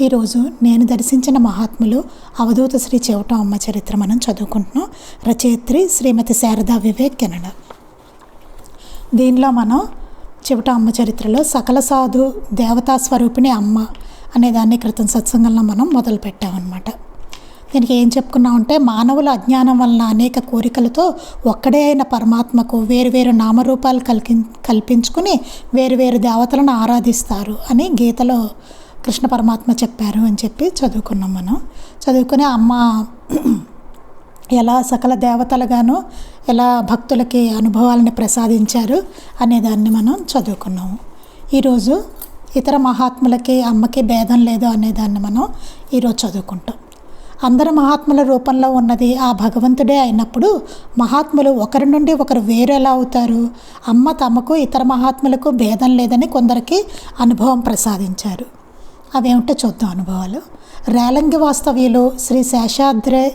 ఈరోజు నేను దర్శించిన మహాత్ములు అవధూత శ్రీ చెవిట అమ్మ చరిత్ర మనం చదువుకుంటున్నాం. రచయిత్రి శ్రీమతి శారదా వివేక్ కెనడ. దీనిలో మనం చెవిట అమ్మ చరిత్రలో సకల సాధు దేవతా స్వరూపిణి అమ్మ అనే దాన్ని క్రితం సత్సంగంలో మనం మొదలుపెట్టామన్నమాట దీనికి ఏం చెప్పుకున్నామంటే మానవుల అజ్ఞానం వలన అనేక కోరికలతో ఒక్కడే అయిన పరమాత్మకు వేరువేరు నామరూపాలు కల్పి కల్పించుకుని వేరువేరు దేవతలను ఆరాధిస్తారు అని గీతలో కృష్ణ పరమాత్మ చెప్పారు అని చెప్పి చదువుకున్నాం మనం. చదువుకుని అమ్మ ఎలా సకల దేవతలుగాను ఎలా భక్తులకి అనుభవాలని ప్రసాదించారు అనే దాన్ని మనం చదువుకున్నాము. ఈరోజు ఇతర మహాత్ములకి అమ్మకి భేదం లేదు అనేదాన్ని మనం ఈరోజు చదువుకుంటాం. అందరు మహాత్ముల రూపంలో ఉన్నది ఆ భగవంతుడే అయినప్పుడు మహాత్ములు ఒకరి నుండి ఒకరు వేరు ఎలా అవుతారు? అమ్మ తమకు ఇతర మహాత్ములకు భేదం లేదని కొందరికి అనుభవం ప్రసాదించారు. అవేమిటో చూద్దాం అనుభవాలు. రేలంగి వాస్తవ్యులు శ్రీ శేషాద్రి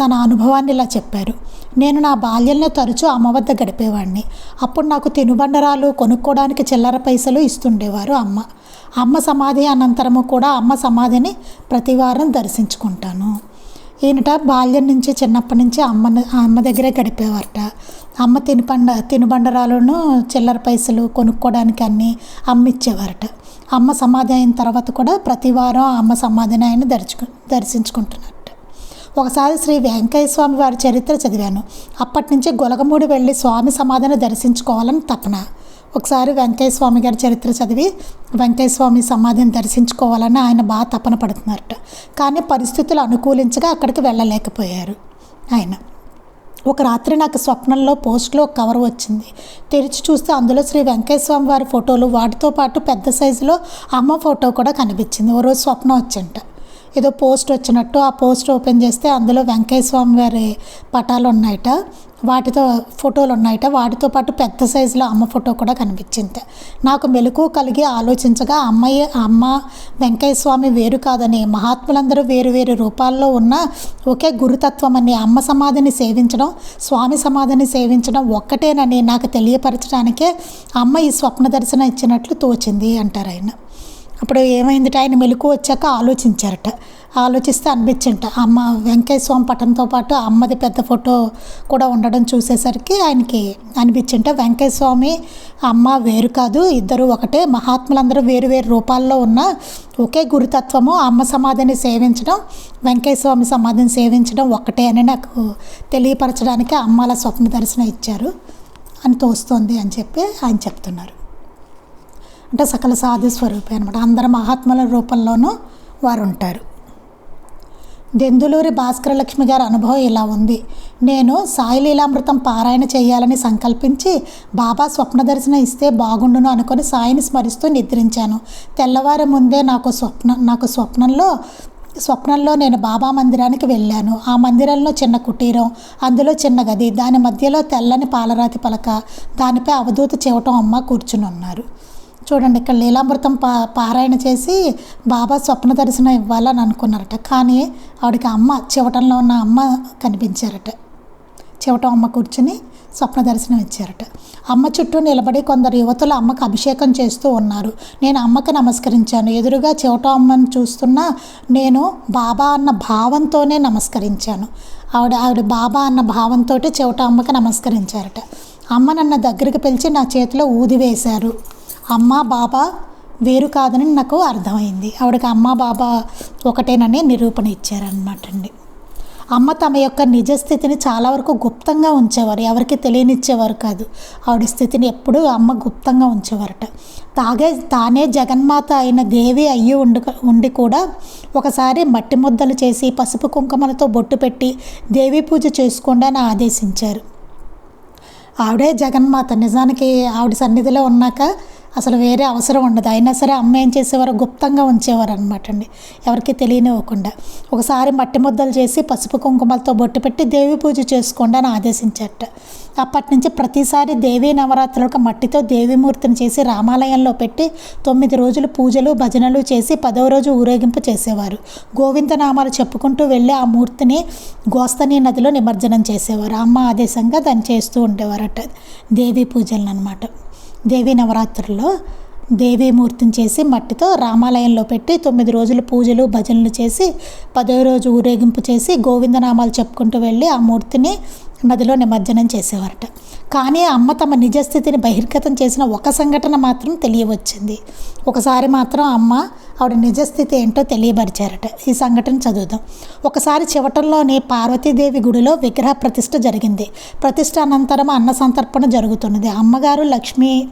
తన అనుభవాన్ని ఇలా చెప్పారు. నేను నా బాల్యంలో తరచూ అమ్మ వద్ద గడిపేవాడిని అప్పుడు నాకు తినుబండరాలు కొనుక్కోవడానికి చిల్లర పైసలు ఇస్తుండేవారు అమ్మ. అమ్మ సమాధి అనంతరము కూడా అమ్మ సమాధిని ప్రతి వారం దర్శించుకుంటాను. ఈయనట బాల్యం నుంచి చిన్నప్పటి నుంచి అమ్మ అమ్మ దగ్గరే గడిపేవారట. అమ్మ తినుబండ తినుబండరాలను చిల్లర పైసలు కొనుక్కోవడానికి అన్నీ అమ్మ ఇచ్చేవారట అమ్మ సమాధి అయిన తర్వాత కూడా ప్రతి వారం అమ్మ సమాధిని ఆయన దర్చుకు దర్శించుకుంటున్నట్టు. ఒకసారి శ్రీ వెంకయ్య స్వామి వారి చరిత్ర చదివాను. అప్పటి నుంచి గొలగమూడి వెళ్ళి స్వామి సమాధిని దర్శించుకోవాలని తపన. ఒకసారి వెంకయ్య స్వామి గారి చరిత్ర చదివి వెంకయ్య స్వామి సమాధిని దర్శించుకోవాలని ఆయన బాగా తపన పడుతున్నారట కానీ పరిస్థితులు అనుకూలించగా అక్కడికి వెళ్ళలేకపోయారు ఆయన. ఒక రాత్రి నాకు స్వప్నంలో పోస్ట్లో ఒక కవర్ వచ్చింది. తెరిచి చూస్తే అందులో శ్రీ వెంకటేశ్వర వారి ఫోటోలు వాటితో పాటు పెద్ద సైజులో అమ్మ ఫోటో కూడా కనిపించింది. ఓ రోజు స్వప్నం వచ్చింట ఏదో పోస్ట్ వచ్చినట్టు ఆ పోస్ట్ ఓపెన్ చేస్తే అందులో వెంకటేశ్వర వారి పటాలు ఉన్నాయట. వాటితో ఫోటోలు ఉన్నాయట. వాటితో పాటు పెద్ద సైజులో అమ్మ ఫోటో కూడా కనిపించింది. నాకు మెలకు కలిగి ఆలోచించగా అమ్మాయి అమ్మ వెంకయ్య స్వామి వేరు కాదని మహాత్ములందరూ వేరు వేరు రూపాల్లో ఉన్న ఒకే గురుతత్వం అని అమ్మ సమాధిని సేవించడం స్వామి సమాధిని సేవించడం ఒక్కటేనని నాకు తెలియపరచడానికే అమ్మ ఈ స్వప్న దర్శనం ఇచ్చినట్లు తోచింది అంటారు ఆయన. అప్పుడు ఏమైందిట ఆయన మెలకు వచ్చాక ఆలోచించారట. ఆలోచిస్తే అనిపించింట. అమ్మ వెంకయ్య స్వామి పటంతో పాటు అమ్మది పెద్ద ఫోటో కూడా ఉండడం చూసేసరికి ఆయనకి అనిపించింట. వెంకయ్య స్వామి అమ్మ వేరు కాదు ఇద్దరు ఒకటే. మహాత్ములందరూ వేరు వేరు రూపాల్లో ఉన్న ఒకే గురుతత్వము. అమ్మ సమాధిని సేవించడం వెంకయ్య స్వామి సమాధిని సేవించడం ఒకటే అని నాకు తెలియపరచడానికి అమ్మ అలా స్వప్న దర్శనం ఇచ్చారు. అని తోస్తోంది అని చెప్పి ఆయన చెప్తున్నారు. అంటే సకల సాధు స్వరూపే అనమాట అందరు మహాత్ముల రూపంలోనూ వారు ఉంటారు దెందులూరి భాస్కర లక్ష్మి గారి అనుభవం ఇలా ఉంది. నేను సాయి లీలామృతం పారాయణ చేయాలని సంకల్పించి బాబా స్వప్న దర్శనం ఇస్తే బాగుండును అనుకొని సాయిని స్మరిస్తూ నిద్రించాను. తెల్లవారి ముందే నాకు స్వప్న నాకు స్వప్నంలో స్వప్నంలో నేను బాబా మందిరానికి వెళ్ళాను. ఆ మందిరంలో చిన్న కుటీరం అందులో చిన్న గది దాని మధ్యలో తెల్లని పాలరాతి పలక దానిపై అవధూత చెవటం అమ్మ కూర్చుని ఉన్నారు చూడండి ఇక్కడ లీలామృతం పా పారాయణ చేసి బాబా స్వప్న దర్శనం ఇవ్వాలని అనుకున్నారట. కానీ ఆవిడకి అమ్మ చివటంలో ఉన్న అమ్మ కనిపించారట. చివటం అమ్మ కూర్చుని స్వప్న దర్శనం ఇచ్చారట. అమ్మ చుట్టూ నిలబడి కొందరు యువతులు అమ్మకు అభిషేకం చేస్తూ ఉన్నారు. నేను అమ్మకి నమస్కరించాను. ఎదురుగా చివట అమ్మను చూస్తున్నా నేను బాబా అన్న భావంతోనే నమస్కరించాను. ఆవిడ ఆవిడ బాబా అన్న భావంతో చివట అమ్మకి నమస్కరించారట. అమ్మ నన్ను దగ్గరికి పిలిచి నా చేతిలో ఊది వేశారు. అమ్మ బాబా వేరు కాదని నాకు అర్థమైంది. ఆవిడకి అమ్మ బాబా ఒకటేనని నిరూపణ ఇచ్చారనమాట అండి. అమ్మ తమ యొక్క నిజ స్థితిని చాలా వరకు గుప్తంగా ఉంచేవారు. ఎవరికి తెలియనిచ్చేవారు కాదు. ఆవిడ స్థితిని ఎప్పుడూ అమ్మ గుప్తంగా ఉంచేవారట. తాగే తానే జగన్మాత అయిన దేవి అయ్యి ఉండి ఉండి కూడా ఒకసారి మట్టి ముద్దలు చేసి పసుపు కుంకుమలతో బొట్టు పెట్టి దేవి పూజ చేసుకోండి అని ఆదేశించారు. ఆవిడే జగన్మాత. నిజానికి ఆవిడ సన్నిధిలో ఉన్నాక అసలు వేరే అవసరం ఉండదు. అయినా సరే అమ్మ ఏం చేసేవారు గుప్తంగా ఉంచేవారు అనమాట అండి ఎవరికి తెలియనివ్వకుండా. ఒకసారి మట్టి ముద్దలు చేసి పసుపు కుంకుమలతో బొట్టు పెట్టి దేవి పూజ చేసుకోండి అని ఆదేశించట అప్పటి నుంచి ప్రతిసారి దేవీ నవరాత్రులకు మట్టితో దేవీమూర్తిని చేసి రామాలయంలో పెట్టి తొమ్మిది రోజులు పూజలు భజనలు చేసి పదవ రోజు ఊరేగింపు చేసేవారు. గోవిందనామాలు చెప్పుకుంటూ వెళ్ళి ఆ మూర్తిని గోస్తని నదిలో నిమజ్జనం చేసేవారు. అమ్మ ఆదేశంగా దాన్ని చేస్తూ ఉండేవారట దేవీ పూజలను అనమాట దేవీ నవరాత్రుల్లో దేవీమూర్తిని చేసి మట్టితో రామాలయంలో పెట్టి తొమ్మిది రోజులు పూజలు భజనలు చేసి పదో రోజు ఊరేగింపు చేసి గోవిందనామాలు చెప్పుకుంటూ వెళ్ళి ఆ మూర్తిని నదిలో నిమజ్జనం చేసేవారట. కానీ అమ్మ తమ నిజస్థితిని బహిర్గతం చేసిన ఒక సంఘటన మాత్రం తెలియవచ్చింది. ఒకసారి మాత్రం అమ్మ ఆవిడ నిజస్థితి ఏంటో తెలియబరిచారట. ఈ సంఘటన చదువుదాం. ఒకసారి చివటంలోని పార్వతీదేవి గుడిలో విగ్రహ ప్రతిష్ఠ జరిగింది. ప్రతిష్ఠ అనంతరం అన్న సంతర్పణ జరుగుతున్నది. అమ్మగారు లక్ష్మీ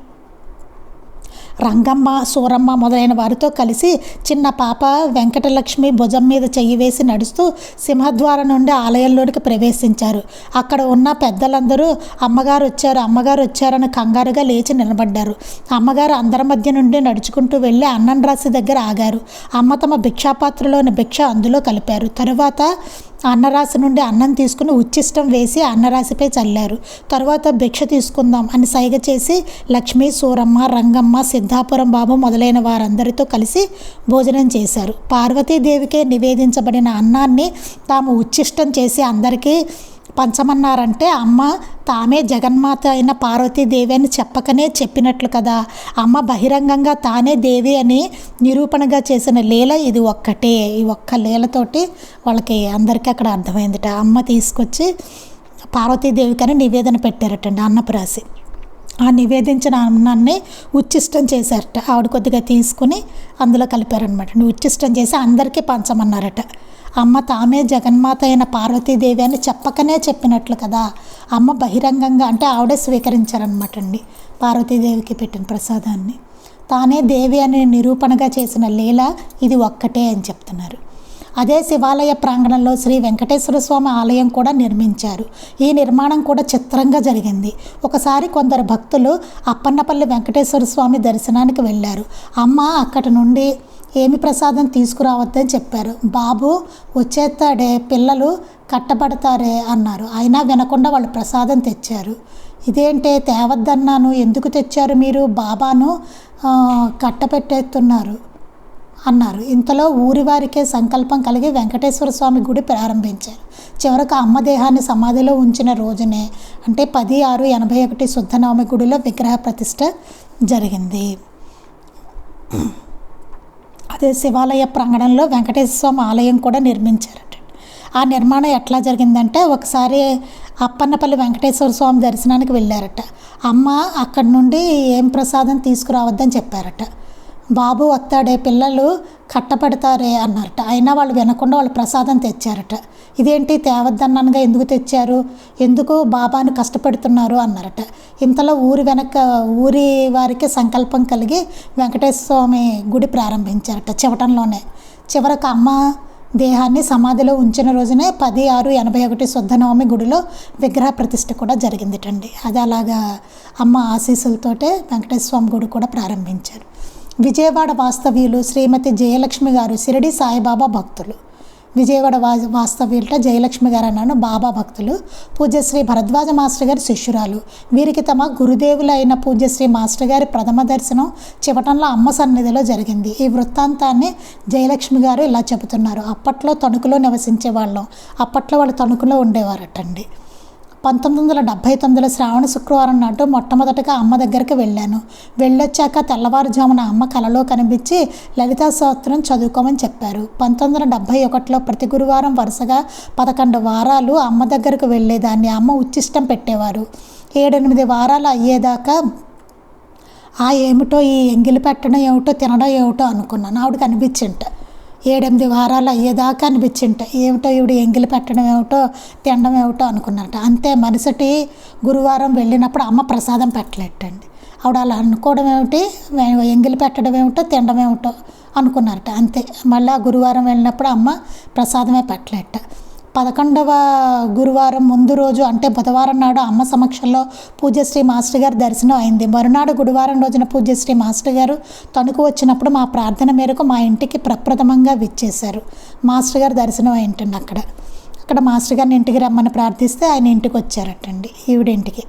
రంగమ్మ సూరమ్మ మొదలైన వారితో కలిసి చిన్న పాప వెంకటలక్ష్మి భుజం మీద చెయ్యి వేసి నడుస్తూ సింహద్వారం నుండి ఆలయంలోనికి ప్రవేశించారు. అక్కడ ఉన్న పెద్దలందరూ అమ్మగారు వచ్చారు అమ్మగారు వచ్చారని కంగారుగా లేచి నిలబడ్డారు. అమ్మగారు అందరి మధ్య నుండి నడుచుకుంటూ వెళ్ళి అన్నం రాశి దగ్గర ఆగారు. అమ్మ తమ భిక్షాపాత్రలోని భిక్ష అందులో కలిపారు. తరువాత అన్నరాశి నుండి అన్నం తీసుకుని ఉచ్చిష్టం వేసి అన్నరాశిపై చల్లారు. తర్వాత భిక్ష తీసుకుందాం అని సైగ చేసి లక్ష్మి సూరమ్మ రంగమ్మ సిద్ధాపురం బాబు మొదలైన వారందరితో కలిసి భోజనం చేశారు. పార్వతీదేవికే నివేదించబడిన అన్నాన్ని తాము ఉచ్చిష్టం చేసి అందరికీ పంచమన్నారంటే అమ్మ తామే జగన్మాత అయిన పార్వతీదేవి అని చెప్పకనే చెప్పినట్లు కదా. అమ్మ బహిరంగంగా తానే దేవి అని నిరూపణగా చేసిన లీల ఇది ఒక్కటే. ఈ ఒక్క లీలతోటి వాళ్ళకి అందరికీ అక్కడ అర్థమైందిట. అమ్మ తీసుకొచ్చి పార్వతీదేవికని నివేదన పెట్టారటండి అన్నపురాశి ఆ నివేదించిన అన్నాన్ని ఉచ్చిష్టం చేశారట. ఆవిడ కొద్దిగా తీసుకుని అందులో కలిపారనమాట ఉచ్చిష్టం చేసి అందరికీ పంచమన్నారట. అమ్మ తామే జగన్మాత అయిన పార్వతీదేవి అని చెప్పకనే చెప్పినట్లు కదా. అమ్మ బహిరంగంగా అంటే ఆవిడే స్వీకరించారనమాట అండి పార్వతీదేవికి పెట్టిన ప్రసాదాన్ని. తానే దేవి అని నిరూపణగా చేసిన లీల ఇది ఒక్కటే అని చెప్తున్నారు. అదే శివాలయ ప్రాంగణంలో శ్రీ వెంకటేశ్వర స్వామి ఆలయం కూడా నిర్మించారు. ఈ నిర్మాణం కూడా చిత్రంగా జరిగింది. ఒకసారి కొందరు భక్తులు అప్పన్నపల్లి వెంకటేశ్వర స్వామి దర్శనానికి వెళ్ళారు. అమ్మ అక్కడి నుండి ఏమి ప్రసాదం తీసుకురావద్దని చెప్పారు. బాబు వచ్చేస్తాడే పిల్లలు కట్టబడతారే అన్నారు. అయినా వినకుండా వాళ్ళు ప్రసాదం తెచ్చారు. ఇదేంటే తేవద్దన్నాను. ఎందుకు తెచ్చారు మీరు? బాబాను కట్టపెట్టేస్తున్నారు అన్నారు. ఇంతలో ఊరివారికే సంకల్పం కలిగి వెంకటేశ్వర స్వామి గుడి ప్రారంభించారు. చివరకు అమ్మ దేహాన్ని సమాధిలో ఉంచిన రోజునే అంటే పది ఆరు ఎనభై ఒకటి శుద్ధనవమి గుడిలో విగ్రహ ప్రతిష్ట జరిగింది. అదే శివాలయ ప్రాంగణంలో వెంకటేశ్వర స్వామి ఆలయం కూడా నిర్మించారట. ఆ నిర్మాణం ఎట్లా జరిగిందంటే ఒకసారి అప్పన్నపల్లి వెంకటేశ్వర స్వామి దర్శనానికి వెళ్ళారట. అమ్మ అక్కడి నుండి ఏం ప్రసాదం తీసుకురావద్దని చెప్పారట. బాబు వస్తాడే పిల్లలు కట్టపడతారే అన్నారట. అయినా వాళ్ళు వినకుండా వాళ్ళు ప్రసాదం తెచ్చారట. ఇదేంటి తేవద్దన్నానుగా ఎందుకు తెచ్చారు? ఎందుకు బాబాను కష్టపెడుతున్నారు అన్నారట. ఇంతలో ఊరి వెనక ఊరి వారికి సంకల్పం కలిగి వెంకటేశ్వర స్వామి గుడి ప్రారంభించారట చివటంలోనే. చివరకు అమ్మ దేహాన్ని సమాధిలో ఉంచిన రోజునే పది ఆరు ఎనభై ఒకటి శుద్ధనవమి గుడిలో విగ్రహ ప్రతిష్ఠ కూడా జరిగిందిటండి. అది అలాగా అమ్మ ఆశీస్సులతోటే వెంకటేశ్వర స్వామి గుడి కూడా ప్రారంభించారు. విజయవాడ వాస్తవ్యులు శ్రీమతి జయలక్ష్మి గారు షిరిడి సాయిబాబా భక్తులు. విజయవాడ వా వాస్తవ్యులట జయలక్ష్మి గారు అన్నాను బాబా భక్తులు. పూజ్యశ్రీ భరద్వాజ మాస్టర్ గారి శిష్యురాలు. వీరికి తమ గురుదేవులు అయిన పూజ్యశ్రీ మాస్టర్ గారి ప్రథమ దర్శనం చివటంలో అమ్మ సన్నిధిలో జరిగింది. ఈ వృత్తాంతాన్ని జయలక్ష్మి గారు ఇలా చెబుతున్నారు. అప్పట్లో తణుకులో నివసించే వాళ్ళం. అప్పట్లో వాళ్ళు తణుకులో ఉండేవారటండి. పంతొమ్మిది వందల డెబ్భై తొమ్మిదిలో శ్రావణ శుక్రవారం నాటు మొట్టమొదటగా అమ్మ దగ్గరికి వెళ్ళాను. వెళ్ళొచ్చాక తెల్లవారుజామున అమ్మ కలలో కనిపించి లలితా శాస్త్రం చదువుకోమని చెప్పారు. పంతొమ్మిది వందల డెబ్భై ఒకటిలో ప్రతి గురువారం వరుసగా పదకొండు వారాలు అమ్మ దగ్గరకు వెళ్ళేదాన్ని. అమ్మ ఉచ్చిష్టం పెట్టేవారు. ఏడెనిమిది వారాలు అయ్యేదాకా ఆ ఏమిటో ఈ ఎంగిలి పెట్టడం ఏమిటో తినడం ఏమిటో అనుకున్నాను. ఆవిడకి అనిపించింట ఏడెనిమిది వారాలు అయ్యేదాకా అనిపించింట ఏమిటో ఈవిడ ఎంగిలి పెట్టడం ఏమిటో తినడం ఏమిటో అనుకున్నట అంతే మరుసటి గురువారం వెళ్ళినప్పుడు అమ్మ ప్రసాదం పెట్టలేటండి ఆవిడ అలా అనుకోవడం ఏమిటి ఎంగిలి పెట్టడం ఏమిటో తినడం ఏమిటో అనుకున్నారట. అంతే. మళ్ళీ గురువారం వెళ్ళినప్పుడు అమ్మ ప్రసాదమే పెట్టలేట పదకొండవ గురువారం ముందు రోజు అంటే బుధవారం నాడు అమ్మ సమక్షంలో పూజ్యశ్రీ మాస్టర్ గారి దర్శనం అయింది. మరునాడు గురువారం రోజున పూజ్యశ్రీ మాస్టర్ గారు తణుకు వచ్చినప్పుడు మా ప్రార్థన మేరకు మా ఇంటికి ప్రప్రథమంగా విచ్చేశారు. మాస్టర్ గారు దర్శనం అయింటండి అక్కడ. అక్కడ మాస్టర్ గారిని ఇంటికి రమ్మని ప్రార్థిస్తే ఆయన ఇంటికి వచ్చారటండి. ఈవిడింటికి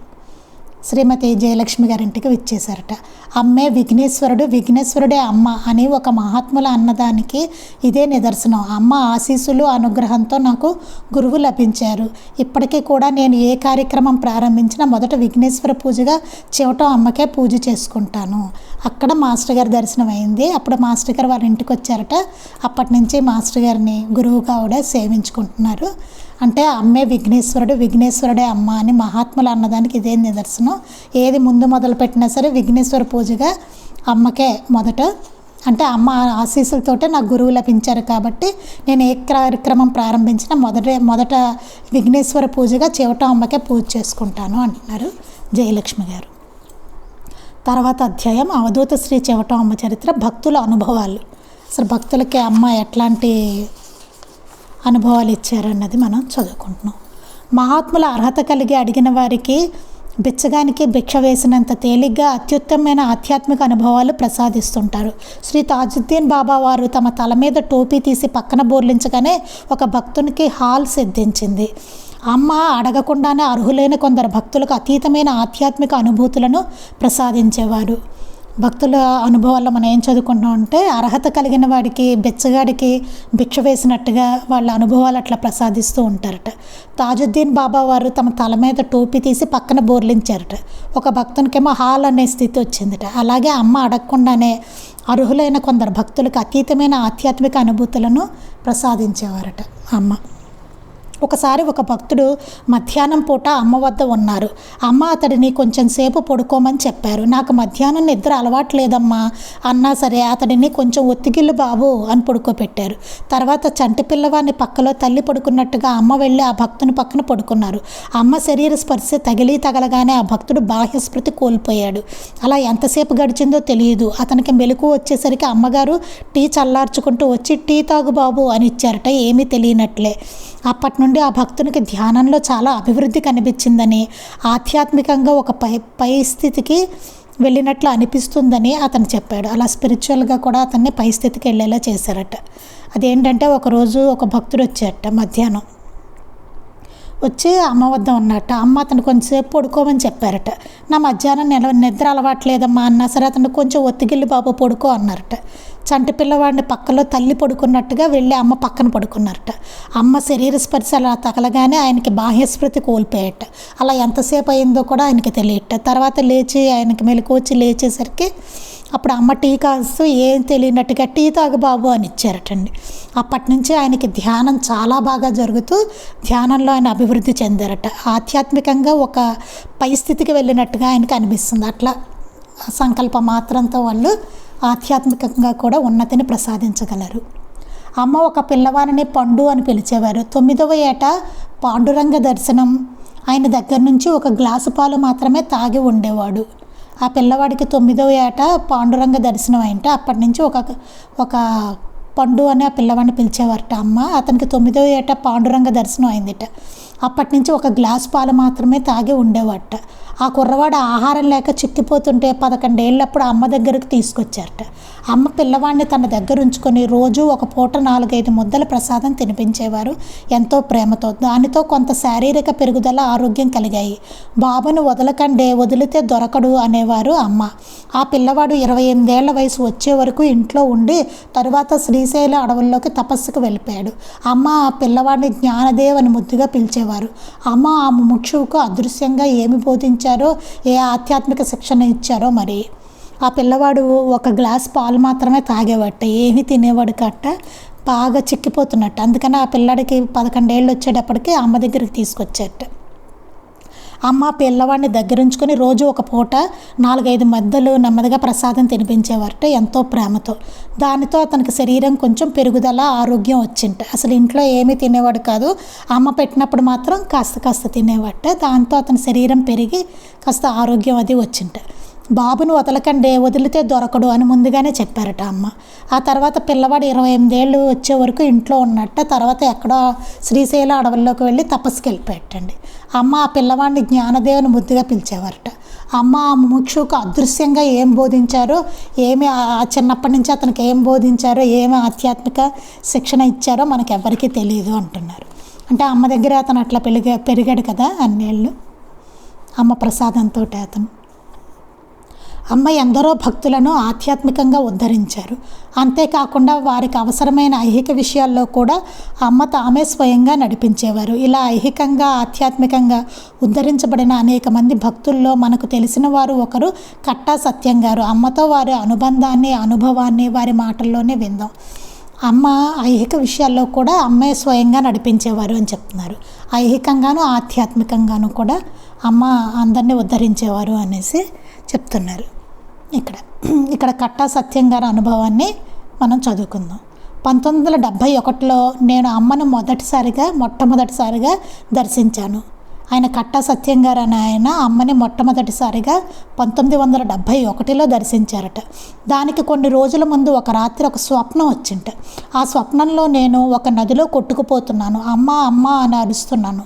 శ్రీమతి జయలక్ష్మి గారింటికి విచ్చేశారట. అమ్మే విఘ్నేశ్వరుడు విఘ్నేశ్వరుడే అమ్మ అని ఒక మహాత్ముల అన్నదానికి ఇదే నిదర్శనం. అమ్మ ఆశీస్సులు అనుగ్రహంతో నాకు గురువు లభించారు. ఇప్పటికీ కూడా నేను ఏ కార్యక్రమం ప్రారంభించినా మొదట విఘ్నేశ్వర పూజగా చివటం అమ్మకే పూజ చేసుకుంటాను. అక్కడ మాస్టర్ గారి దర్శనం అయింది అప్పుడు మాస్టర్ గారు వాళ్ళ ఇంటికి వచ్చారట. అప్పటి నుంచి మాస్టర్ గారిని గురువుగా కూడా సేవించుకుంటున్నారు. అంటే అమ్మే విఘ్నేశ్వరుడు విఘ్నేశ్వరుడే అమ్మ అని మహాత్ములు అన్నదానికి ఇదే నిదర్శనం. ఏది ముందు మొదలు పెట్టినా సరే విఘ్నేశ్వర పూజగా అమ్మకే మొదట. అంటే అమ్మ ఆశీస్సులతోటే నాకు గురువు లభించారు కాబట్టి నేను ఏ కార్యక్రమం ప్రారంభించినా మొదట మొదట విఘ్నేశ్వర పూజగా చివట అమ్మకే పూజ చేసుకుంటాను అంటున్నారు జయలక్ష్మి గారు. తర్వాత అధ్యాయం అవధూత శ్రీ చెవటం అమ్మ చరిత్ర భక్తుల అనుభవాలు. అసలు భక్తులకి అమ్మ ఎట్లాంటి అనుభవాలు ఇచ్చారన్నది మనం చదువుకుంటున్నాం. మహాత్ముల అర్హత కలిగి అడిగిన వారికి బిచ్చగానికి భిక్ష వేసినంత తేలిగ్గా అత్యుత్తమైన ఆధ్యాత్మిక అనుభవాలు ప్రసాదిస్తుంటారు. శ్రీ తాజుద్దీన్ బాబా వారు తమ తల మీద టోపీ తీసి పక్కన బోర్లించగానే ఒక భక్తునికి హాల్ సిద్ధించింది. అమ్మ అడగకుండానే అర్హులైన కొందరు భక్తులకు అతీతమైన ఆధ్యాత్మిక అనుభూతులను ప్రసాదించేవారు. భక్తుల అనుభవాల్లో మనం ఏం చదువుకుంటున్నాం అంటే అర్హత కలిగిన వాడికి బెచ్చగాడికి భిక్ష వేసినట్టుగా వాళ్ళ అనుభవాలు అట్లా ప్రసాదిస్తూ ఉంటారట. తాజుద్దీన్ బాబా వారు తమ తల మీద టోపీ తీసి పక్కన బోర్లించారట. ఒక భక్తునికేమో హాల్ అనే స్థితి వచ్చిందట. అలాగే అమ్మ అడగకుండానే అర్హులైన కొందరు భక్తులకు అతీతమైన ఆధ్యాత్మిక అనుభూతులను ప్రసాదించేవారట అమ్మ. ఒకసారి ఒక భక్తుడు మధ్యాహ్నం పూట అమ్మ వద్ద ఉన్నారు. అమ్మ అతడిని కొంచెం సేపు పడుకోమని చెప్పారు. నాకు మధ్యాహ్నం నిద్ర అలవాట్లేదమ్మా. అన్నా సరే అతడిని కొంచెం ఒత్తిగిల్లు బాబు అని పడుకోబెట్టారు. తర్వాత చంటి పిల్లవాడిని పక్కలో తల్లి పడుకున్నట్టుగా అమ్మ వెళ్ళి ఆ భక్తుని పక్కన పడుకున్నారు. అమ్మ శరీర స్పర్శ తగిలి తగలగానే ఆ భక్తుడు బాహ్యస్మృతి కోల్పోయాడు. అలా ఎంతసేపు గడిచిందో తెలియదు. అతనికి మెలకు వచ్చేసరికి అమ్మగారు టీ చల్లార్చుకుంటూ వచ్చి టీ తాగు బాబు అని ఇచ్చారట. ఏమీ తెలియనట్లే. అప్పటి నుండి ఆ భక్తునికి ధ్యానంలో చాలా అభివృద్ధి కనిపించిందని ఆధ్యాత్మికంగా ఒక పై పై స్థితికి వెళ్ళినట్లు అనిపిస్తుందని అతను చెప్పాడు. అలా స్పిరిచువల్గా కూడా అతన్ని పై స్థితికి వెళ్ళేలా చేశారట. అదేంటంటే ఒకరోజు ఒక భక్తుడు వచ్చారట మధ్యాహ్నం. వచ్చి అమ్మ వద్ద ఉన్నట్ట అమ్మ అతను కొంచెంసేపు పడుకోమని చెప్పారట. నా మధ్యాహ్నం నిల నిద్ర అలవాట్లేదమ్మా అన్నా సరే అతను కొంచెం ఒత్తిగిల్లి బాబు పడుకో అన్నారట. చంటి పిల్లవాడిని పక్కలో తల్లి పడుకున్నట్టుగా వెళ్ళి అమ్మ పక్కన పడుకున్నారట. అమ్మ శరీర స్పర్శ అలా తగలగానే ఆయనకి బాహ్యస్మృతి కోల్పోయాట అలా ఎంతసేపు అయిందో కూడా ఆయనకి తెలియట. తర్వాత లేచి ఆయనకి మెలకు వచ్చి లేచేసరికి అప్పుడు అమ్మ టీ కాస్తూ ఏం తెలియనట్టుగా టీ తాగు బాబు అని ఇచ్చారటండి. అప్పటి నుంచి ఆయనకి ధ్యానం చాలా బాగా జరుగుతూ ధ్యానంలో ఆయన అభివృద్ధి చెందారట. ఆధ్యాత్మికంగా ఒక పై స్థితికి వెళ్ళినట్టుగా ఆయనకు అనిపిస్తుంది. అట్లా సంకల్ప మాత్రంతో వాళ్ళు ఆధ్యాత్మికంగా కూడా ఉన్నతిని ప్రసాదించగలరు. అమ్మ ఒక పిల్లవాడిని పండు అని పిలిచేవారు. తొమ్మిదవ ఏట పాండురంగ దర్శనం. ఆయన దగ్గర నుంచి ఒక గ్లాసు పాలు మాత్రమే తాగి ఉండేవాడు. ఆ పిల్లవాడికి తొమ్మిదవ ఏట పాండురంగ దర్శనం అయింట అప్పటి నుంచి ఒక ఒక పండు అని ఆ పిల్లవాడిని పిలిచేవారట అమ్మ. అతనికి తొమ్మిదో ఏట పాండురంగ దర్శనం అయిందిట. అప్పటి నుంచి ఒక గ్లాస్ పాలు మాత్రమే తాగి ఉండేవాట ఆ కుర్రవాడు ఆహారం లేక చిక్కిపోతుంటే పదకొండేళ్ళప్పుడు అమ్మ దగ్గరకు తీసుకొచ్చారట. అమ్మ పిల్లవాడిని తన దగ్గర ఉంచుకొని రోజు ఒక పూట నాలుగైదు ముద్దల ప్రసాదం తినిపించేవారు. ఎంతో ప్రేమతో దానితో కొంత శారీరక పెరుగుదల ఆరోగ్యం కలిగాయి. బాబును వదలకండే వదిలితే దొరకడు అనేవారు అమ్మ. ఆ పిల్లవాడు ఇరవై ఎనిమిదేళ్ళ వయసు వచ్చే వరకు ఇంట్లో ఉండి తరువాత శ్రీశైల అడవుల్లోకి తపస్సుకు వెళ్ళిపోయాడు. అమ్మ ఆ పిల్లవాడిని జ్ఞానదేవ్ అని ముద్దుగా పిలిచేవారు. అమ్మ ఆ ముక్షువుకు అదృశ్యంగా ఏమి బోధించారు? ఏ ఆధ్యాత్మిక శిక్షణ ఇచ్చారో మరి. ఆ పిల్లవాడు ఒక గ్లాస్ పాలు మాత్రమే తాగేవాట ఏమీ తినేవాడు కట్ట బాగా చిక్కిపోతున్నట్టు. అందుకని ఆ పిల్లాడికి పదకొండేళ్ళు వచ్చేటప్పటికి అమ్మ దగ్గరికి తీసుకొచ్చేట. అమ్మ పిల్లవాడిని దగ్గరుంచుకొని రోజు ఒక పూట నాలుగైదు మద్దలు నెమ్మదిగా ప్రసాదం తినిపించేవారట ఎంతో ప్రేమతో. దానితో అతనికి శరీరం కొంచెం పెరుగుదల ఆరోగ్యం వచ్చింట. అసలు ఇంట్లో ఏమీ తినేవాడు కాదు. అమ్మ పెట్టినప్పుడు మాత్రం కాస్త కాస్త తినేవాట దాంతో అతని శరీరం పెరిగి కాస్త ఆరోగ్యం అది వచ్చింట. బాబును వదలకండి వదిలితే దొరకడు అని ముందుగానే చెప్పారట అమ్మ. ఆ తర్వాత పిల్లవాడు ఇరవై ఎనిమిదేళ్ళు వచ్చే వరకు ఇంట్లో ఉన్నట్ట తర్వాత ఎక్కడో శ్రీశైల అడవుల్లోకి వెళ్ళి తపస్సుకి వెళ్ళిపోయటండి అమ్మ ఆ పిల్లవాడిని జ్ఞానదేవుని ముద్దుగా పిలిచేవారట. అమ్మ ఆ ముముక్షుకు అదృశ్యంగా ఏం బోధించారో ఏమి ఆ చిన్నప్పటి నుంచి అతనికి ఏం బోధించారో ఏమి ఆధ్యాత్మిక శిక్షణ ఇచ్చారో మనకు ఎవరికీ తెలియదు అంటున్నారు. అంటే అమ్మ దగ్గర అతను అట్లా పెరిగా పెరిగాడు కదా అన్నేళ్ళు. అమ్మ ప్రసాదంతో అతను అమ్మ ఎందరో భక్తులను ఆధ్యాత్మికంగా ఉద్ధరించారు. అంతేకాకుండా వారికి అవసరమైన ఐహిక విషయాల్లో కూడా అమ్మ తామే స్వయంగా నడిపించేవారు. ఇలా ఐహికంగా ఆధ్యాత్మికంగా ఉద్ధరించబడిన అనేక మంది భక్తుల్లో మనకు తెలిసిన వారు ఒకరు కట్టా సత్యం గారు. అమ్మతో వారి అనుబంధాన్ని అనుభవాన్ని వారి మాటల్లోనే విందాం. అమ్మ ఐహిక విషయాల్లో కూడా అమ్మే స్వయంగా నడిపించేవారు అని చెప్తున్నారు. ఐహికంగాను ఆధ్యాత్మికంగాను కూడా అమ్మ అందరినీ ఉద్ధరించేవారు అనేసి చెప్తున్నారు. ఇక్కడ ఇక్కడ కట్టా సత్యం గారి అనుభవాన్ని మనం చదువుకుందాం. పంతొమ్మిది వందల డెబ్భై ఒకటిలో నేను అమ్మను మొదటిసారిగా మొట్టమొదటిసారిగా దర్శించాను. ఆయన కట్టా సత్యం గారు అని ఆయన అమ్మని మొట్టమొదటిసారిగా పంతొమ్మిది వందల డెబ్భై ఒకటిలో దర్శించారట. దానికి కొన్ని రోజుల ముందు ఒక రాత్రి ఒక స్వప్నం వచ్చింట ఆ స్వప్నంలో నేను ఒక నదిలో కొట్టుకుపోతున్నాను. అమ్మ అమ్మ అని అరుస్తున్నాను.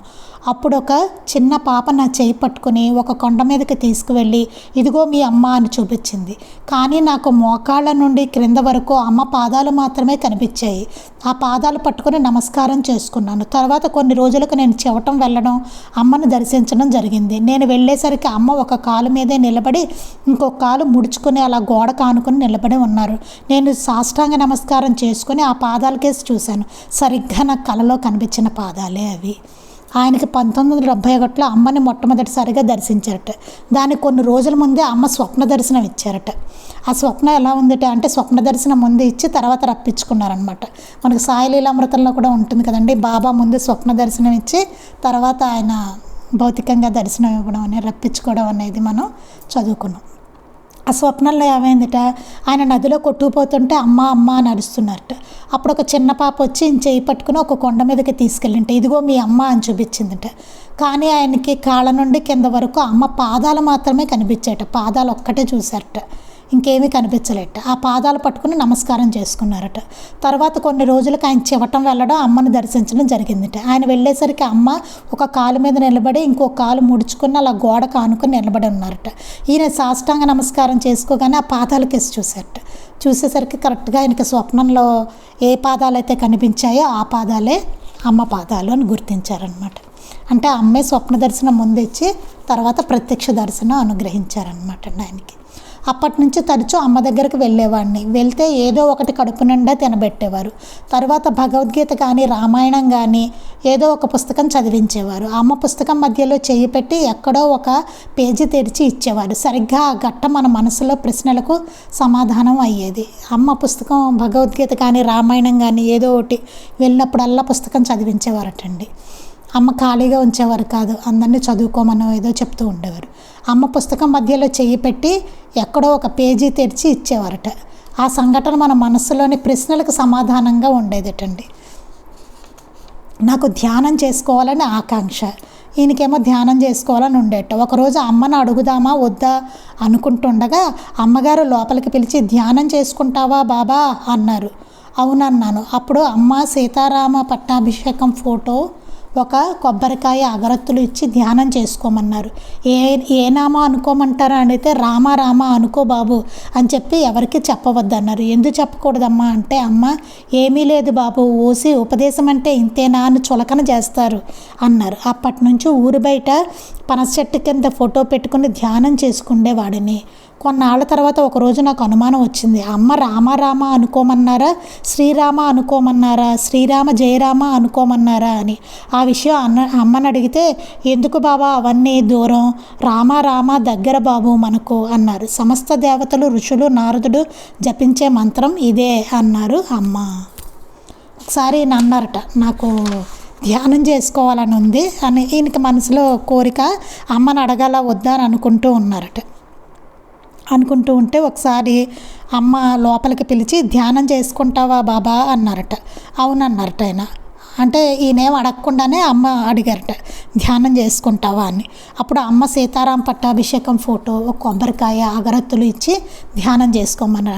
అప్పుడు ఒక చిన్న పాప నా చేయి పట్టుకుని ఒక కొండ మీదకి తీసుకువెళ్ళి ఇదిగో మీ అమ్మ అని చూపించింది. కానీ నాకు మోకాళ్ళ నుండి క్రింద వరకు అమ్మ పాదాలు మాత్రమే కనిపించాయి. ఆ పాదాలు పట్టుకుని నమస్కారం చేసుకున్నాను. తర్వాత కొన్ని రోజులకు నేను చెవటం వెళ్ళడం అమ్మను దర్శించడం జరిగింది. నేను వెళ్ళేసరికి అమ్మ ఒక కాలు మీదే నిలబడి ఇంకొక కాలు ముడుచుకుని అలా గోడ కానుకుని నిలబడి ఉన్నారు. నేను సాష్టాంగ నమస్కారం చేసుకుని ఆ పాదాలకేసి చూశాను. సరిగ్గా నా కలలో కనిపించిన పాదాలే అవి. ఆయనకి పంతొమ్మిది వందల డెబ్భై ఒకటిలో అమ్మని మొట్టమొదటిసారిగా దర్శించారట. దానికి కొన్ని రోజుల ముందే అమ్మ స్వప్న దర్శనం ఇచ్చారట ఆ స్వప్నం ఎలా ఉందట అంటే స్వప్న దర్శనం ముందు ఇచ్చి తర్వాత రప్పించుకున్నారనమాట మనకు సాయిలీలామృతంలో కూడా ఉంటుంది కదండి బాబా ముందు స్వప్న దర్శనం ఇచ్చి తర్వాత ఆయన భౌతికంగా దర్శనం ఇవ్వడం అనేది రప్పించుకోవడం అనేది మనం చదువుకున్నాం. ఆ స్వప్నంలో ఏమైందిట? ఆయన నదిలో కొట్టుకుపోతుంటే అమ్మ అమ్మ అని అరుస్తున్నారట. అప్పుడు ఒక చిన్న పాప వచ్చి చేయి పట్టుకుని ఒక కొండ మీదకి తీసుకెళ్ళింట ఇదిగో మీ అమ్మ అని చూపించిందిట. కానీ ఆయనకి కాళ్ళ నుండి కింద వరకు అమ్మ పాదాలు మాత్రమే కనిపించాట. పాదాలు ఒక్కటే చూశారట. ఇంకేమీ కనిపించలేట. ఆ పాదాలు పట్టుకుని నమస్కారం చేసుకున్నారట. తర్వాత కొన్ని రోజులకు ఆయన చివటం వెళ్ళడం అమ్మని దర్శించడం జరిగిందిట. ఆయన వెళ్ళేసరికి అమ్మ ఒక కాలు మీద నిలబడి ఇంకో కాలు ముడుచుకుని అలా గోడ కానుకొని నిలబడి ఉన్నారట. ఈయన సాష్టాంగ నమస్కారం చేసుకోగానే ఆ పాదాలు కేసి చూశారట. చూసేసరికి కరెక్ట్గా ఆయనకి స్వప్నంలో ఏ పాదాలు అయితే కనిపించాయో ఆ పాదాలే అమ్మ పాదాలు అని గుర్తించారనమాట అంటే అమ్మే స్వప్న దర్శనం ముందు ఇచ్చి తర్వాత ప్రత్యక్ష దర్శనం అనుగ్రహించారనమాట అండి ఆయనకి అప్పటి నుంచి తరచూ అమ్మ దగ్గరికి వెళ్ళేవాడిని. వెళ్తే ఏదో ఒకటి కడుపు నిండా తినబెట్టేవారు. తర్వాత భగవద్గీత కానీ రామాయణం కానీ ఏదో ఒక పుస్తకం చదివించేవారు. అమ్మ పుస్తకం మధ్యలో చేయి పెట్టి ఎక్కడో ఒక పేజీ తెరిచి ఇచ్చేవారు. సరిగ్గా ఆ ఘట్టం మన మనసులో ప్రశ్నలకు సమాధానం అయ్యేది. అమ్మ పుస్తకం భగవద్గీత కానీ రామాయణం కానీ ఏదో ఒకటి వెళ్ళినప్పుడల్లా పుస్తకం చదివించేవారటండి. అమ్మ ఖాళీగా ఉంచేవారు కాదు. అందరినీ చదువుకోమనో ఏదో చెప్తూ ఉండేవారు. అమ్మ పుస్తకం మధ్యలో చెయ్యి పెట్టి ఎక్కడో ఒక పేజీ తెరిచి ఇచ్చేవారట. ఆ సంఘటన మన మనస్సులోని ప్రశ్నలకు సమాధానంగా ఉండేదటండి. నాకు ధ్యానం చేసుకోవాలని ఆకాంక్ష. ఈయనకేమో ధ్యానం చేసుకోవాలని ఉండేట. ఒకరోజు అమ్మను అడుగుదామా వద్దా అనుకుంటుండగా అమ్మగారు లోపలికి పిలిచి ధ్యానం చేసుకుంటావా బాబా? అన్నారు. అవునన్నాను. అప్పుడు అమ్మ సీతారామ పట్టాభిషేకం ఫోటో ఒక కొబ్బరికాయ అగరత్తులు ఇచ్చి ధ్యానం చేసుకోమన్నారు. ఏ ఏ నామా అనుకోమంటారా అడిగితే రామ రామ అనుకో బాబు అని చెప్పి ఎవరికి చెప్పవద్దన్నారు. ఎందుకు చెప్పకూడదమ్మా అంటే అమ్మ ఏమీ లేదు బాబు ఓసి ఉపదేశం అంటే ఇంతేనా అని చులకన చేస్తారు అన్నారు. అప్పటి నుంచి ఊరు బయట పనస చెట్టు కింద ఫోటో పెట్టుకుని ధ్యానం చేసుకుండేవాడిని. కొన్నాళ్ళ తర్వాత ఒక రోజు నాకు అనుమానం వచ్చింది. అమ్మ రామారామ అనుకోమన్నారా? శ్రీరామ అనుకోమన్నారా? శ్రీరామ జయరామ అనుకోమన్నారా అని. ఆ విషయం అన్న అమ్మని అడిగితే ఎందుకు బాబా అవన్నీ దూరం? రామ రామ దగ్గర బాబు మనకు అన్నారు. సమస్త దేవతలు ఋషులు నారదుడు జపించే మంత్రం ఇదే అన్నారు అమ్మ. ఒకసారి ఈయన అన్నారట నాకు ధ్యానం చేసుకోవాలని ఉంది అని ఈయనకి మనసులో కోరిక అమ్మని అడగాల వద్దా అని అనుకుంటూ ఉన్నారట. అనుకుంటూ ఉంటే ఒకసారి అమ్మ లోపలికి పిలిచి ధ్యానం చేసుకుంటావా బాబా? అన్నారట. అవునన్నారట ఆయన. అంటే ఈయనేం అడగకుండానే అమ్మ అడిగారట ధ్యానం చేసుకుంటావా? అని. అప్పుడు అమ్మ సీతారాం పట్టాభిషేకం ఫోటో ఒక కొబ్బరికాయ అగరత్తులు ఇచ్చి ధ్యానం చేసుకోమని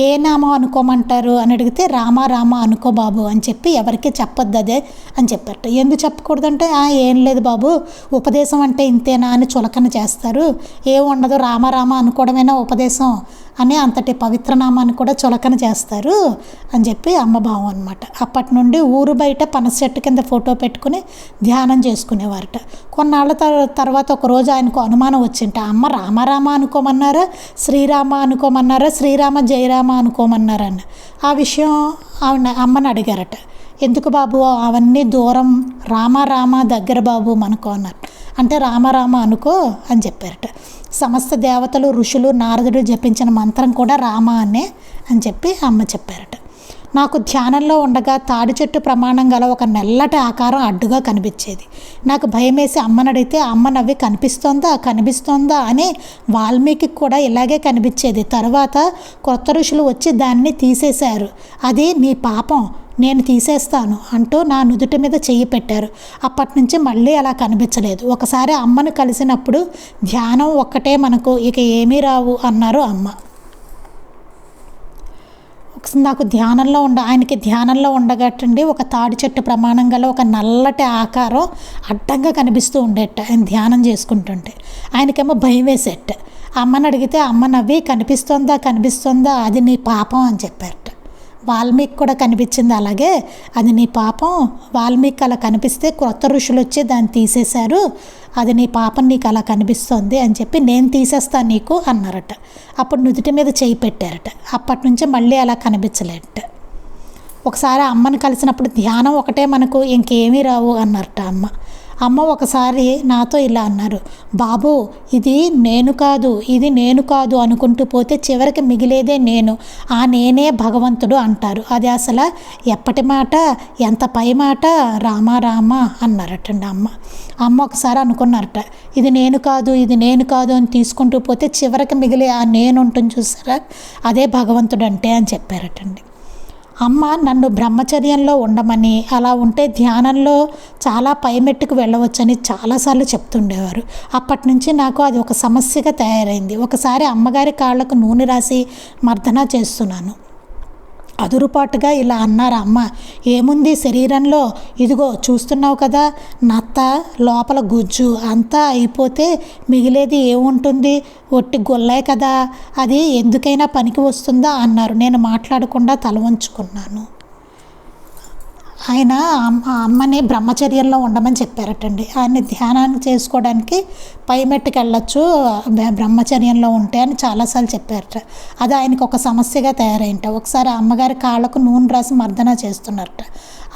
ఏ నామం అనుకోమంటారు? అని అడిగితే రామ రామ అనుకో బాబు అని చెప్పి ఎవరికి చెప్పొద్దు అదే అని చెప్పారట. ఎందుకు చెప్పకూడదంటే ఏం లేదు బాబు ఉపదేశం అంటే ఇంతేనా? అని చులకన చేస్తారు. ఏం ఉండదు రామ రామ అనుకోవడమేనా ఉపదేశం? అని అంతటి పవిత్ర నామాన్ని కూడా చులకన చేస్తారు అని చెప్పి అమ్మ భావం అనమాట అప్పటి నుండి ఊరు బయట పనస చెట్టు కింద ఫోటో పెట్టుకుని ధ్యానం చేసుకునేవారట. కొన్నాళ్ళ తర్- తర్వాత ఒక రోజు ఆయనకు అనుమానం వచ్చింట. అమ్మ రామారామ అనుకోమన్నారా? శ్రీరామ అనుకోమన్నారా? శ్రీరామ జయరామ అనుకోమన్నారని ఆ విషయం ఆవిడ అమ్మని అడిగారట. ఎందుకు బాబు? అవన్నీ దూరం రామ రామ దగ్గర బాబు మనకో అన్నారు. అంటే రామ రామ అనుకో అని చెప్పారట. సమస్త దేవతలు ఋషులు నారదుడు జపించిన మంత్రం కూడా రామ అనే అని చెప్పి అమ్మ చెప్పారట. నాకు ధ్యానంలో ఉండగా తాడి చెట్టు ప్రమాణం గల ఒక నల్లటి ఆకారం అడ్డుగా కనిపించేది. నాకు భయం వేసి అడిగితే అమ్మ నవ్వి కనిపిస్తోందా? కనిపిస్తోందా? అని వాల్మీకి కూడా ఇలాగే కనిపించేది. తర్వాత కొత్త ఋషులు వచ్చి దాన్ని తీసేశారు. అది నీ పాపం. నేను తీసేస్తాను అంటూ నా నుదుటి మీద చెయ్యి పెట్టారు. అప్పటి నుంచి మళ్ళీ అలా కనిపించలేదు. ఒకసారి అమ్మను కలిసినప్పుడు ధ్యానం ఒక్కటే మనకు ఇక ఏమీ రావు అన్నారు అమ్మ. నాకు ధ్యానంలో ఉండ ఆయనకి ధ్యానంలో ఉండగట్టండి ఒక తాడి చెట్టు ప్రమాణం గల ఒక నల్లటి ఆకారం అడ్డంగా కనిపిస్తూ ఉండేట ఆయన ధ్యానం చేసుకుంటుంటే. ఆయనకేమో భయం వేసేట. అమ్మని అడిగితే అమ్మ నవ్వి కనిపిస్తోందా కనిపిస్తోందా అది నీ పాపం అని చెప్పారట. వాల్మీకి కూడా కనిపించింది అలాగే. అది నీ పాపం. వాల్మీకి అలా కనిపిస్తే క్రొత్త ఋషులు వచ్చి దాన్ని తీసేశారు. అది నీ పాపం నీకు అలా కనిపిస్తోంది అని చెప్పి నేను తీసేస్తాను నీకు అన్నారట. అప్పుడు నుదుటి మీద చేయి పెట్టారట. అప్పటి నుంచి మళ్ళీ అలా కనిపించలేట ఒకసారి అమ్మని కలిసినప్పుడు ధ్యానం ఒకటే మనకు ఇంకేమీ రావు అన్నారట అమ్మ. అమ్మ ఒకసారి నాతో ఇలా అన్నారు బాబు ఇది నేను కాదు ఇది నేను కాదు అనుకుంటూ పోతే చివరికి మిగిలేదే నేను ఆ నేనే భగవంతుడు అంటారు. అది అసలు ఎప్పటి మాట ఎంత పై మాట? రామా రామా అన్నారటండి అమ్మ. అమ్మ ఒకసారి అనుకున్నారట ఇది నేను కాదు ఇది నేను కాదు అని తీసుకుంటూ పోతే చివరికి మిగిలే ఆ నేను ఉంటుంది చూసారా? అదే భగవంతుడు అంటే అని చెప్పారటండి. అమ్మ నన్ను బ్రహ్మచర్యంలో ఉండమని అలా ఉంటే ధ్యానంలో చాలా పైమెట్టుకు వెళ్ళవచ్చని చాలాసార్లు చెప్తుండేవారు. అప్పటి నుంచి నాకు అది ఒక సమస్యగా తయారైంది. ఒకసారి అమ్మగారి కాళ్ళకు నూనె రాసి మర్దన చేస్తున్నాను. అదురుపాటుగా ఇలా అన్నారు అమ్మ ఏముంది శరీరంలో? ఇదిగో చూస్తున్నావు కదా నత్త లోపల గుజ్జు అంతా అయిపోతే మిగిలేది ఏముంటుంది? ఒట్టి గొల్లే కదా అది ఎందుకైనా పనికి వస్తుందా? అన్నారు. నేను మాట్లాడకుండా తల వంచుకున్నాను. ఆయన అమ్మ అమ్మని బ్రహ్మచర్యంలో ఉండమని చెప్పారటండి. ఆయన్ని ధ్యానాన్ని చేసుకోవడానికి పైమెట్టుకు వెళ్ళొచ్చు బ్రహ్మచర్యంలో ఉంటే అని చాలాసార్లు చెప్పారట. అది ఆయనకు ఒక సమస్యగా తయారైంట. ఒకసారి అమ్మగారి కాళ్ళకు నూనె రాసి మర్దన చేస్తున్నారట.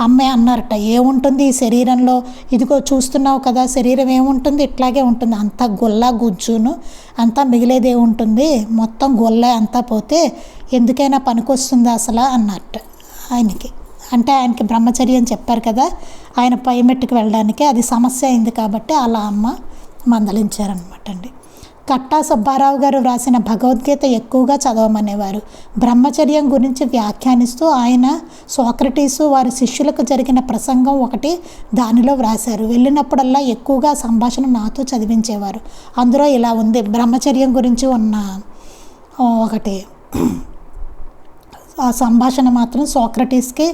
అమ్మే అన్నారట ఏముంటుంది ఈ శరీరంలో? ఇదిగో చూస్తున్నావు కదా శరీరం ఏముంటుంది? ఇట్లాగే ఉంటుంది. అంతా గొల్ల గుజ్జును అంతా మిగిలేది ఏముంటుంది? మొత్తం గొల్ల అంతా పోతే ఎందుకైనా పనికొస్తుంది అసలు? అన్నట్టు ఆయనకి. అంటే ఆయనకి బ్రహ్మచర్యం చెప్పారు కదా ఆయన పై మెట్టుకు వెళ్ళడానికి అది సమస్య అయింది కాబట్టి అలా అమ్మ మందలించారనమాట అండి. కట్టా సుబ్బారావు గారు వ్రాసిన భగవద్గీత ఎక్కువగా చదవమనేవారు. బ్రహ్మచర్యం గురించి వ్యాఖ్యానిస్తూ ఆయన సోక్రటీసు వారి శిష్యులకు జరిగిన ప్రసంగం ఒకటి దానిలో వ్రాశారు. వెళ్ళినప్పుడల్లా ఎక్కువగా సంభాషణ నాతో చదివించేవారు. అందులో ఇలా ఉంది బ్రహ్మచర్యం గురించి ఉన్న ఒకటి ఆ సంభాషణ మాత్రం సోక్రటీస్కి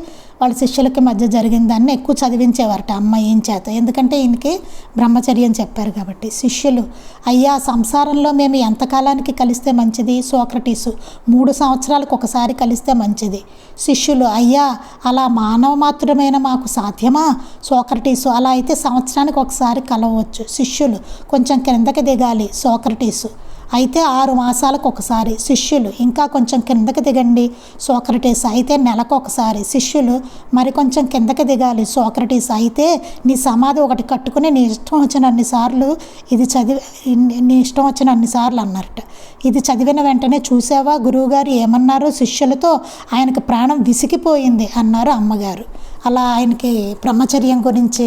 వాళ్ళ శిష్యులకి మధ్య జరిగిన దాన్ని ఎక్కువ చదివించేవారట అమ్మ ఏం చేత. ఎందుకంటే ఈయనకి బ్రహ్మచర్యం చెప్పారు కాబట్టి శిష్యులు అయ్యా సంసారంలో మేము ఎంతకాలానికి కలిస్తే మంచిది సోక్రటీసు మూడు సంవత్సరాలకు ఒకసారి కలిస్తే మంచిది శిష్యులు అయ్యా అలా మానవ మాత్రమైన మాకు సాధ్యమా సోక్రటీసు అలా అయితే సంవత్సరానికి ఒకసారి కలవచ్చు శిష్యులు కొంచెం క్రిందకి దిగాలి సోక్రటీసు అయితే ఆరు మాసాలకు ఒకసారి శిష్యులు ఇంకా కొంచెం కిందకి దిగండి. సోక్రటీస్ అయితే నెలకు ఒకసారి శిష్యులు మరి కొంచెం కిందకి దిగాలి. సోక్రటీస్ అయితే నీ సమాధి ఒకటి కట్టుకుని నీ ఇష్టం వచ్చిన అన్ని సార్లు ఇది చదివి నీ ఇష్టం వచ్చిన అన్ని సార్లు అన్నారట ఇది చదివిన వెంటనే చూసావా గురువుగారు ఏమన్నారు? శిష్యులతో ఆయనకు ప్రాణం విసిగిపోయింది అన్నారు అమ్మగారు. అలా ఆయనకి బ్రహ్మచర్యం గురించి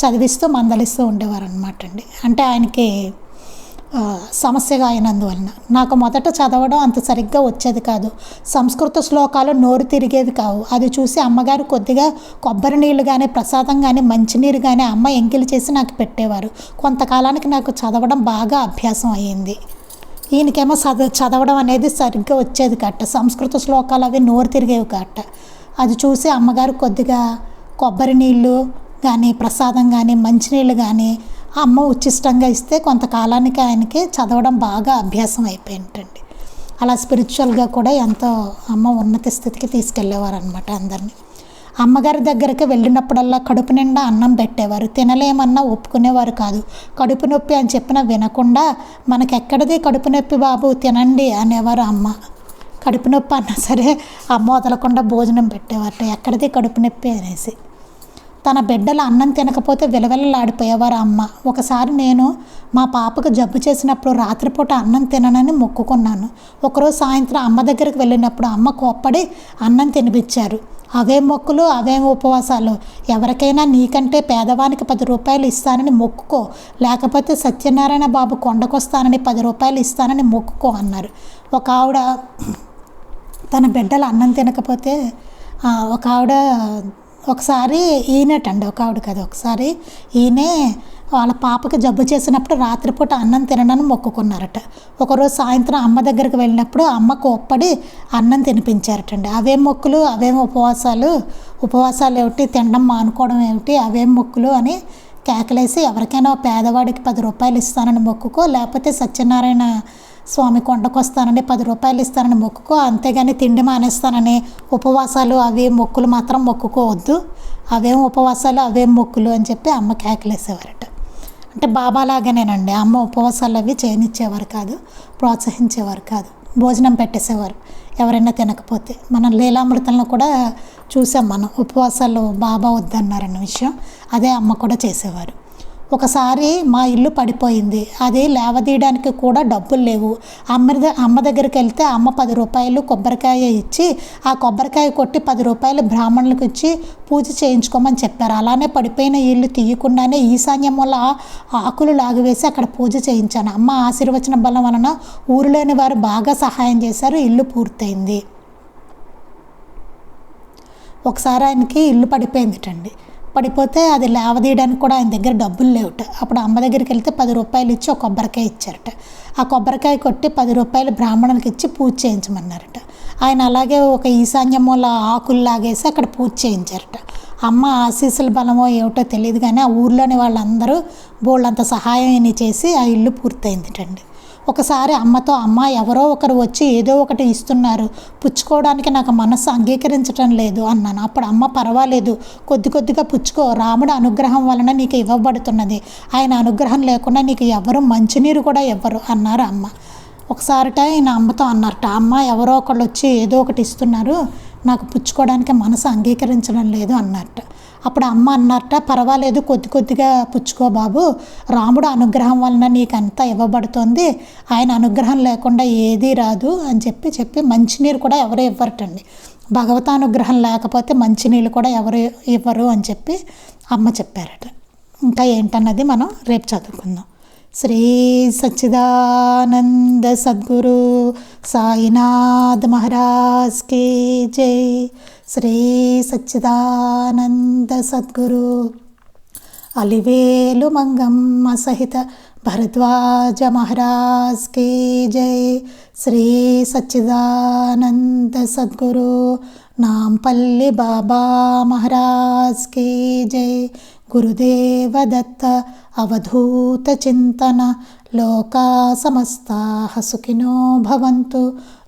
చదివిస్తూ మందలిస్తూ ఉండేవారు అనమాట అండి. అంటే ఆయనకి సమస్యగా అయినందువలన. నాకు మొదట చదవడం అంత సరిగ్గా వచ్చేది కాదు. సంస్కృత శ్లోకాలు నోరు తిరిగేవి కావు. అది చూసి అమ్మగారు కొద్దిగా కొబ్బరి నీళ్ళు కానీ ప్రసాదం కానీ మంచినీరు కానీ అమ్మ ఎంకిలి చేసి నాకు పెట్టేవారు. కొంతకాలానికి నాకు చదవడం బాగా అభ్యాసం అయ్యింది. ఈయనకేమో చద చదవడం అనేది సరిగ్గా వచ్చేది కట్ట సంస్కృత శ్లోకాలు అవి నోరు తిరిగేవి కట్ట అది చూసి అమ్మగారు కొద్దిగా కొబ్బరి నీళ్ళు కానీ ప్రసాదం కానీ మంచినీళ్ళు కానీ అమ్మ ఉచిష్టంగా ఇస్తే కొంతకాలానికి ఆయనకి చదవడం బాగా అభ్యాసం అయిపోయింటండి అలా స్పిరిచువల్గా కూడా ఎంతో అమ్మ ఉన్నత స్థితికి తీసుకెళ్ళేవారు అనమాట అందరినీ. అమ్మగారి దగ్గరికి వెళ్ళినప్పుడల్లా కడుపు నిండా అన్నం పెట్టేవారు. తినలేమన్నా ఒప్పుకునేవారు కాదు. కడుపు నొప్పి అని చెప్పిన వినకుండా మనకెక్కడిది కడుపు నొప్పి బాబు తినండి అనేవారు అమ్మ. కడుపు నొప్పి అన్నా సరే అమ్మ వదలకుండా భోజనం పెట్టేవారు ఎక్కడిది కడుపు నొప్పి అనేసి. తన బిడ్డలు అన్నం తినకపోతే విలవిలలాడిపోయేవారు అమ్మ. ఒకసారి నేను మా పాపకు జబ్బు చేసినప్పుడు రాత్రిపూట అన్నం తిననని మొక్కుకున్నాను. ఒకరోజు సాయంత్రం అమ్మ దగ్గరికి వెళ్ళినప్పుడు అమ్మ కోప్పడి అన్నం తినిపించారు. అవే మొక్కులు అవే ఉపవాసాలు. ఎవరికైనా నీకంటే పేదవానికి పది రూపాయలు ఇస్తానని మొక్కుకో. లేకపోతే సత్యనారాయణ బాబు కొండకొస్తానని పది రూపాయలు ఇస్తానని మొక్కుకో అన్నారు. ఒక ఆవిడ తన బిడ్డలు అన్నం తినకపోతే ఒక ఆవిడ ఒకసారి ఈయనటండి ఒక ఆవిడ కదా ఒకసారి ఈయనే వాళ్ళ పాపకి జబ్బు చేసినప్పుడు రాత్రిపూట అన్నం తిననని మొక్కుకున్నారట. ఒకరోజు సాయంత్రం అమ్మ దగ్గరికి వెళ్ళినప్పుడు అమ్మ కోప్పడి అన్నం తినిపించారటండి. అవేం మొక్కులు అవేం ఉపవాసాలు ఉపవాసాలు ఏమిటి తినడం మానుకోవడం ఏమిటి అవేం మొక్కులు అని కేకలేసి ఎవరికైనా పేదవాడికి పది రూపాయలు ఇస్తానని మొక్కుకో లేకపోతే సత్యనారాయణ స్వామి కొండకు వస్తానని పది రూపాయలు ఇస్తానని మొక్కుకో అంతేగాని తిండి మానేస్తానని ఉపవాసాలు అవి మొక్కులు మాత్రం మొక్కుకోవద్దు. అవేం ఉపవాసాలు అవేం మొక్కులు అని చెప్పి అమ్మ కేకలేసేవారట. అంటే బాబాలాగానేనండి. అమ్మ ఉపవాసాలు అవి చేయనిచ్చేవారు కాదు ప్రోత్సహించేవారు కాదు భోజనం పెట్టేసేవారు ఎవరైనా తినకపోతే. మనం లీలామృతంలో కూడా చూసాం మనం ఉపవాసాలు బాబా వద్దన్నారన్న విషయం. అదే అమ్మ కూడా చేసేవారు. ఒకసారి మా ఇల్లు పడిపోయింది. అది లేవదీయడానికి కూడా డబ్బులు లేవు. అమ్మ అమ్మ దగ్గరికి వెళ్తే అమ్మ పది రూపాయలు కొబ్బరికాయ ఇచ్చి ఆ కొబ్బరికాయ కొట్టి పది రూపాయలు బ్రాహ్మణులకు ఇచ్చి పూజ చేయించుకోమని చెప్పారు. అలానే పడిపోయిన ఇల్లు తీయకుండానే ఈశాన్యం వల్ల ఆకులు లాగివేసి అక్కడ పూజ చేయించాను. అమ్మ ఆశీర్వచన బలం వలన ఊరిలోని వారు బాగా సహాయం చేశారు. ఇల్లు పూర్తయింది. ఒకసారి ఆయనకి ఇల్లు పడిపోయిందిటండి. పడిపోతే అది లేవదీయడానికి కూడా ఆయన దగ్గర డబ్బులు లేవుట. అప్పుడు అమ్మ దగ్గరికి వెళ్తే పది రూపాయలు ఇచ్చి ఒక కొబ్బరికాయ ఇచ్చారట. ఆ కొబ్బరికాయ కొట్టి పది రూపాయలు బ్రాహ్మణులకి ఇచ్చి పూజ చేయించమన్నారట. ఆయన అలాగే ఒక ఈశాన్య మూల ఆకులు లాగేసి అక్కడ పూజ చేయించారట. అమ్మ ఆశీస్సుల బలమో ఏమిటో తెలియదు కానీ ఆ ఊర్లోని వాళ్ళందరూ బోళ్ళంత సహాయం చేసి ఆ ఇల్లు పూర్తయిందిటండి. ఒకసారి అమ్మతో అమ్మ ఎవరో ఒకరు వచ్చి ఏదో ఒకటి ఇస్తున్నారు. పుచ్చుకోవడానికి నాకు మనస్సు అంగీకరించటం లేదు అన్నాను. అప్పుడు అమ్మ పర్వాలేదు. కొద్ది కొద్దిగా పుచ్చుకో. రాముడు అనుగ్రహం వలన నీకు ఇవ్వబడుతున్నది. ఆయన అనుగ్రహం లేకుండా నీకు ఎవరు మంచినీరు కూడా ఇవ్వరు అన్నారు అమ్మ. ఒకసారిట ఆయన అమ్మతో అన్నారట అమ్మ ఎవరో ఒకళ్ళు వచ్చి ఏదో ఒకటి ఇస్తున్నారు. నాకు పుచ్చుకోవడానికి మనసు అంగీకరించడం లేదు అన్నట్టు అప్పుడు అమ్మ అన్నట్ట పర్వాలేదు కొద్ది కొద్దిగా పుచ్చుకో బాబు. రాముడు అనుగ్రహం వలన నీకు అంతా ఇవ్వబడుతుంది. ఆయన అనుగ్రహం లేకుండా ఏదీ రాదు అని చెప్పి చెప్పి మంచినీరు కూడా ఎవరు ఇవ్వరటండి. భగవతానుగ్రహం లేకపోతే మంచినీళ్ళు కూడా ఎవరు ఇవ్వరు అని చెప్పి అమ్మ చెప్పారట. ఇంకా ఏంటన్నది మనం రేపు చదువుకుందాం. శ్రీ సచ్చిదానంద సద్గురు సాయినాథ్ మహారాజ్ కే జై. శ్రీ సచ్చిదానంద సద్గురు. అలివేలు మంగమ్మ సహిత భరద్వాజ మహారాజ్ కే జై. శ్రీ సచ్చిదానంద సద్గురు నాంపల్లి బాబా మహారాజ్ కే జై. గురుదేవ దత్త అవధూత చింతన లోకా సమస్తా సుఖినో భవంతు.